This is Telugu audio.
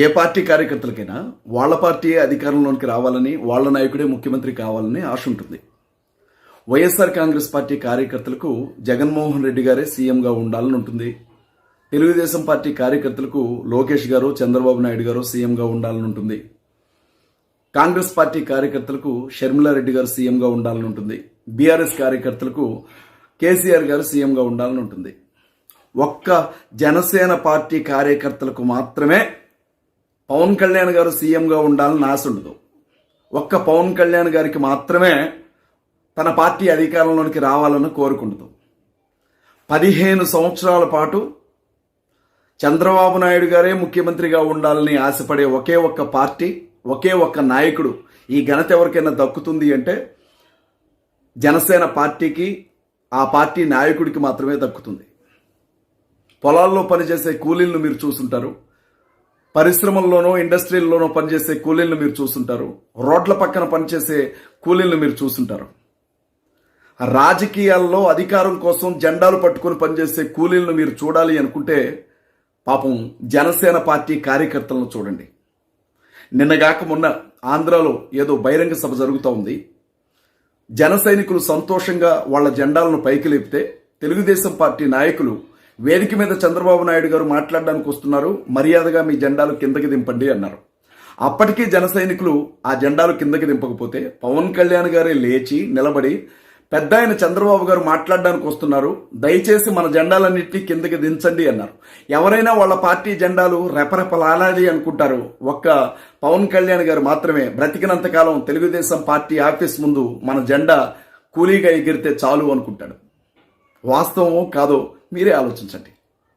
ఏ పార్టీ కార్యకర్తలకైనా వాళ్ళ పార్టీ అధికారంలోనికి రావాలని వాళ్ళ నాయకుడే ముఖ్యమంత్రి కావాలని ఆశ ఉంటుంది. వైఎస్ఆర్ కాంగ్రెస్ పార్టీ కార్యకర్తలకు జగన్మోహన్ రెడ్డి గారే సీఎంగా ఉండాలని ఉంటుంది. తెలుగుదేశం పార్టీ కార్యకర్తలకు లోకేష్ గారు చంద్రబాబు నాయుడు గారు సీఎంగా ఉండాలని ఉంటుంది. కాంగ్రెస్ పార్టీ కార్యకర్తలకు షర్మిలారెడ్డి గారు సీఎంగా ఉండాలని ఉంటుంది. బీఆర్ఎస్ కార్యకర్తలకు కేసీఆర్ గారు సీఎంగా ఉండాలని ఉంటుంది. ఒక్క జనసేన పార్టీ కార్యకర్తలకు మాత్రమే పవన్ కళ్యాణ్ గారు సీఎంగా ఉండాలని ఆశ ఉండదు. ఒక్క పవన్ కళ్యాణ్ గారికి మాత్రమే తన పార్టీ అధికారంలోనికి రావాలని కోరుకుంటుంది. పదిహేను సంవత్సరాల పాటు చంద్రబాబు నాయుడు గారే ముఖ్యమంత్రిగా ఉండాలని ఆశపడే ఒకే ఒక్క పార్టీ ఒకే ఒక్క నాయకుడు ఈ ఘనత ఎవరికైనా దక్కుతుంది అంటే జనసేన పార్టీకి ఆ పార్టీ నాయకుడికి మాత్రమే దక్కుతుంది. పొలాల్లో పనిచేసే కూలీలను మీరు చూసుంటారు. పరిశ్రమల్లోనో ఇండస్ట్రీల్లోనో పనిచేసే కూలీలను మీరు చూసుంటారు రోడ్ల పక్కన పనిచేసే కూలీలను మీరు చూసుంటారు రాజకీయాల్లో అధికారం కోసం జెండాలు పట్టుకొని పనిచేసే కూలీలను మీరు చూడాలి అనుకుంటే పాపం జనసేన పార్టీ కార్యకర్తలను చూడండి. నిన్నగాక మొన్న ఆంధ్రాలో ఏదో బహిరంగ సభ జరుగుతూ ఉంది. జన సైనికులు సంతోషంగా వాళ్ళ జెండాలను పైకి లేపితే తెలుగుదేశం పార్టీ నాయకులు వేదిక మీద చంద్రబాబు నాయుడు గారు మాట్లాడడానికి వస్తున్నారు. మర్యాదగా మీ జెండాలు కిందకి దింపండి అన్నారు. అప్పటికీ జన సైనికులు ఆ జెండాలు కిందకి దింపకపోతే పవన్ కళ్యాణ్ గారే లేచి నిలబడి పెద్ద ఆయన చంద్రబాబు గారు మాట్లాడడానికి వస్తున్నారు. దయచేసి మన జెండాలన్నింటినీ కిందకి దించండి అన్నారు. ఎవరైనా వాళ్ళ పార్టీ జెండాలు రెపరెపలాడాలి అనుకుంటారు. ఒక్క పవన్ కళ్యాణ్ గారు మాత్రమే. బ్రతికినంత కాలం తెలుగుదేశం పార్టీ ఆఫీస్ ముందు మన జెండా కూలీగా ఎగిరితే చాలు అనుకుంటాడు. వాస్తవమో కాదో మీరే ఆలోచించండి.